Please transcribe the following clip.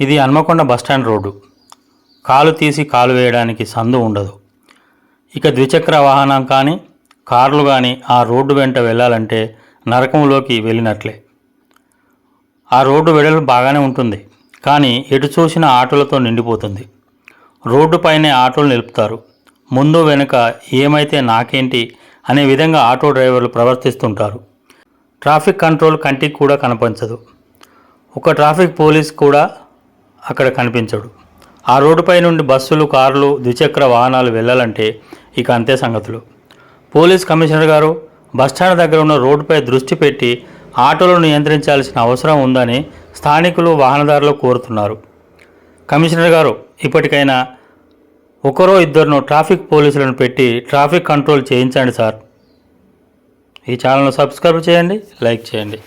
ఇది Hanamkonda bus stand road. కాలు తీసి కాలు వేయడానికి సందు ఉండదు. ఇక ద్విచక్ర వాహనం కానీ కార్లు కానీ ఆ రోడ్డు వెంట వెళ్ళాలంటే నరకంలోకి వెళ్ళినట్లే. ఆ రోడ్డు వెడలు బాగానే ఉంటుంది కానీ ఎటు చూసిన ఆటోలతో నిండిపోతుంది. రోడ్డు పైనే ఆటోలు నిలుపుతారు. ముందు వెనుక ఏమైతే నాకేంటి అనే విధంగా ఆటో డ్రైవర్లు ప్రవర్తిస్తుంటారు. ట్రాఫిక్ కంట్రోల్ కంటికి కూడా కనపంచదు. ఒక ట్రాఫిక్ పోలీస్ కూడా అక్కడ కనిపించడు. ఆ రోడ్డుపై నుండి బస్సులు కార్లు ద్విచక్ర వాహనాలు వెళ్ళాలంటే ఇక అంతే సంగతులు. పోలీస్ కమిషనర్ గారు బస్టాండ్ దగ్గర ఉన్న రోడ్డుపై దృష్టి పెట్టి ఆటోలను నియంత్రించాల్సిన అవసరం ఉందని స్థానికులు వాహనదారులు కోరుతున్నారు. కమిషనర్ గారు ఇప్పటికైనా ఒకరో ఇద్దరును ట్రాఫిక్ పోలీసులను పెట్టి ట్రాఫిక్ కంట్రోల్ చేయించండి సార్. ఈ ఛానల్ను సబ్స్క్రైబ్ చేయండి లైక్ చేయండి.